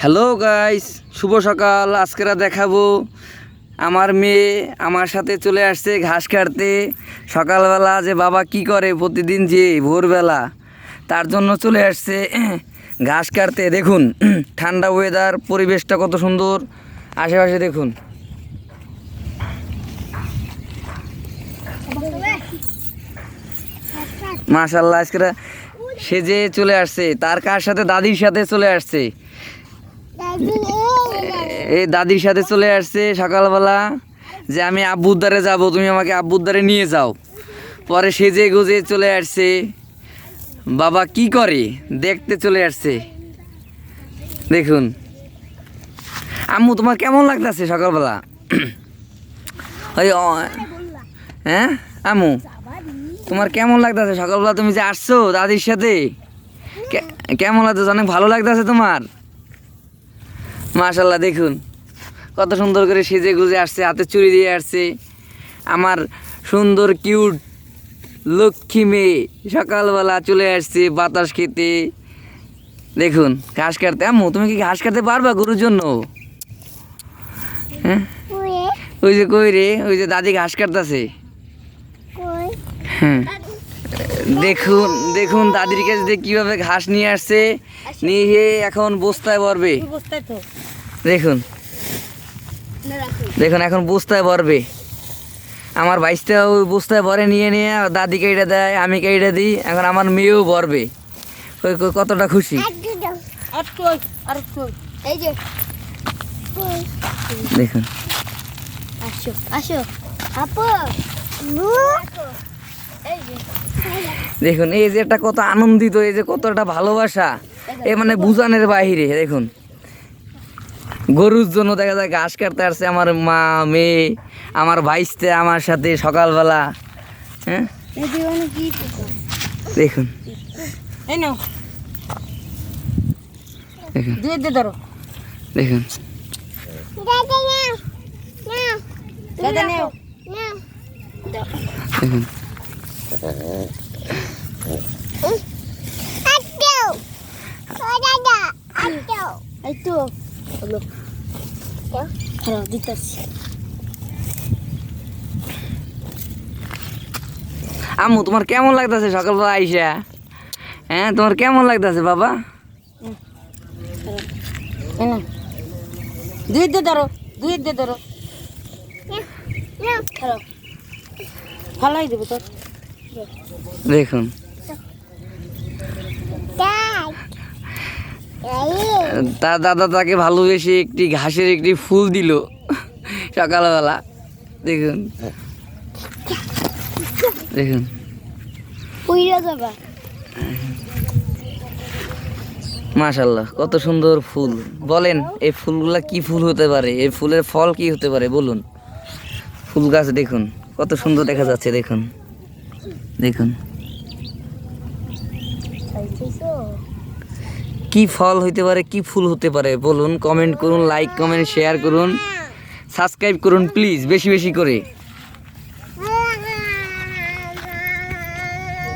Hello guys শুভ সকাল। আজকেরা দেখাবো আমার মেয়ে আমার সাথে চলে আসছে ঘাস কাটতে। সকালবেলা যে বাবা কি করে প্রতিদিন যে ভোরবেলা, তার জন্য চলে আসছে ঘাস কাটতে। দেখুন, ঠান্ডা ওয়েদার পরিবেশটা কত সুন্দর। আশেপাশে দেখুন। মাশাল্লাহ আজকেরা সেজে চলে আসছে, তার কার সাথে? দাদির সাথে চলে আসছে। এই দাদির সাথে চলে আসছে সকালবেলা যে আমি আব্বুদ্দারে যাব, তুমি আমাকে আব্বুদ্দারে নিয়ে যাও। পরে সেজে গুজে চলে আসছে। বাবা কি করে? দেখতে চলে আসছে। দেখুন। আম্মু, তোমার কেমন লাগতেছে সকালবেলা? ওই হ্যাঁ? আম্মু, তোমার কেমন লাগতেছে সকালবেলা? তুমি যে আসছো দাদির সাথে? কেমন লাগতেছে? অনেক ভালো লাগতেছে তোমার? মাশাল্লাহ দেখুন। কত সুন্দর করে সেজে গুজে আসছে হাতে চুরি দিয়ে আসছে। আমার সুন্দর কিউট লক্ষ্মী মেয়ে সকালবেলা চলে আসছে বাতাস খেতে। দেখুন ঘাস কাটতে। আম্মু তুমি কি ঘাস কাটতে পারবা গরুর জন্য? হ্যাঁ? ওই যে কই রে? ওই যে দাদি ঘাস কাটতেছে। হ্যাঁ। দেখুন দেখুন দাদির কাছে দিয়ে কীভাবে ঘাস নিয়ে আসছে। নিয়ে এখন বস্তায় ভরবে। দেখুন। দেখুন এখন বস্তায় ভরবে। আমার বাইশটা ওই বস্তায় ভরে নিয়ে নিয়ে দাদি কেটে দেয় আমি কেটে দিই এখন আমার মেয়েও ভরবে। কই কতটা খুশি। দেখুন। আসো আসো। আপু। দেখুন এই যে এটা কত আনন্দিত এই যে কতটা ভালোবাসা। এ মানে বুঝানের বাহিরে দেখুন। গরুর জন্য দেখা যায় ঘাস কাটতে আসছে আমার মা মেয়ে আমার ভাইসতে আমার সাথে সকালবেলা হ্যাঁ? দেখুন। দেখুন। দেখুন। দাদা নেও দেখুন এই হলো হ্যালো দিতেছি আম্মু তোমার কেমন লাগতেছে সকালবেলা আইসা? হ্যাঁ তোমার কেমন লাগতেছে বাবা? দুই দিয়ে ধরো দুই দিয়ে ধরো। ফালাই দেবো তো দেখুন। তার দাদা তাকে ভালোবেসে একটি ঘাসের একটি ফুল দিল সকালবেলা। দেখুন। দেখুন। মাশাল্লাহ কত সুন্দর ফুল। বলেন, এই ফুলগুলা কি ফুল হতে পারে? এই ফুলের ফল কি হতে পারে? বলুন। ফুল গাছ দেখুন, কত সুন্দর দেখা যাচ্ছে, দেখুন। দেখুন। কি ফল হইতে পারে কি ফুল হতে পারে বলুন কমেন্ট করুন লাইক কমেন্ট শেয়ার করুন সাবস্ক্রাইব করুন প্লিজ বেশি বেশি করে।